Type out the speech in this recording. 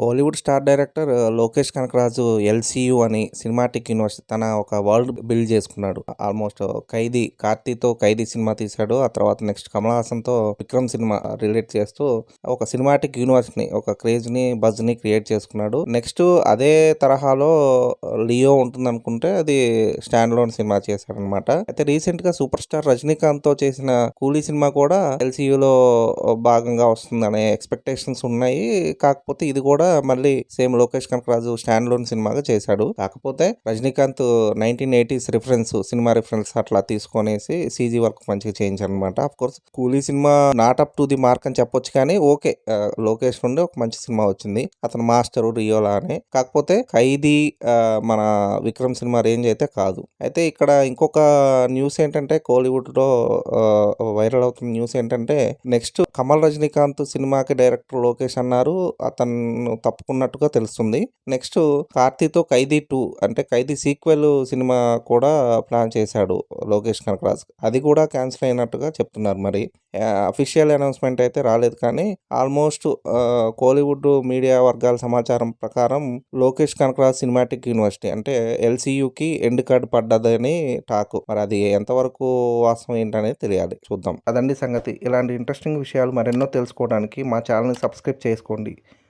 Kollywood star director Lokesh Kanagaraj LCU అని cinematic university తన ఒక వరల్డ్ బిల్డ్ చేసుకున్నాడు. ఆల్మోస్ట్ ఖైదీ కార్తీతో ఖైదీ సినిమా తీశాడు. ఆ తర్వాత నెక్స్ట్ కమల్ హాసన్తో విక్రమ్ సినిమా రిలేట్ చేస్తూ ఒక సినిమాటిక్ యూనివర్స్ని ఒక క్రేజ్ని బజ్ని క్రియేట్ చేసుకున్నాడు. నెక్స్ట్ అదే తరహాలో లియో ఉంటుంది అనుకుంటే అది స్టాండ్ లోన్ సినిమా చేశాడనమాట. అయితే రీసెంట్గా సూపర్ స్టార్ రజనీకాంత్తో చేసిన కూలీ సినిమా కూడా ఎల్సీయూలో భాగంగా వస్తుందనే ఎక్స్పెక్టేషన్స్ ఉన్నాయి. కాకపోతే ఇది కూడా మళ్ళీ same Lokesh Kanagaraj stand loan సినిమాగా చేశాడు. కాకపోతే Rajinikanth nineteen eighties reference cinema reference అట్లా తీసుకొనేసి సీజీ వర్క్ మంచిగా చేయించారు అనమాట of course Coolie cinema not up to the mark అని చెప్పొచ్చు కానీ ఓకే. లోకేష్ నుండి ఒక మంచి సినిమా వచ్చింది. అతను మాస్టర్ రియోలా అని. కాకపోతే ఖైదీ మన విక్రమ్ సినిమా రేంజ్ అయితే కాదు. అయితే ఇక్కడ ఇంకొక న్యూస్ ఏంటంటే కోలీవుడ్లో వైరల్ అవుతున్న న్యూస్ ఏంటంటే నెక్స్ట్ కమల్ రజనీకాంత్ సినిమాకి డైరెక్టర్ లోకేష్ అన్నారు. అతను తప్పుకున్నట్టుగా తెలుస్తుంది. నెక్స్ట్ కార్తీతో ఖైదీ టూ అంటే ఖైదీ సీక్వెల్ సినిమా కూడా ప్లాన్ చేశాడు లోకేష్ కనకరాజ్. అది కూడా క్యాన్సిల్ అయినట్టుగా చెప్తున్నారు మరి. అఫీషియల్ అనౌన్స్మెంట్ అయితే రాలేదు కానీ ఆల్మోస్ట్ కోలీవుడ్ మీడియా వర్గాల సమాచారం ప్రకారం లోకేష్ కనకరాజ్ సినిమాటిక్ యూనివర్సిటీ అంటే ఎల్సీయూకి ఎండ్ కార్డ్ పడ్డదని టాక్. మరి అది ఎంతవరకు వాస్తవం ఏంటనేది తెలియాలి. చూద్దాం. అదండి సంగతి. ఇలాంటి ఇంట్రెస్టింగ్ విషయాలు మరెన్నో తెలుసుకోవడానికి మా ఛానల్ని సబ్స్క్రైబ్ చేసుకోండి.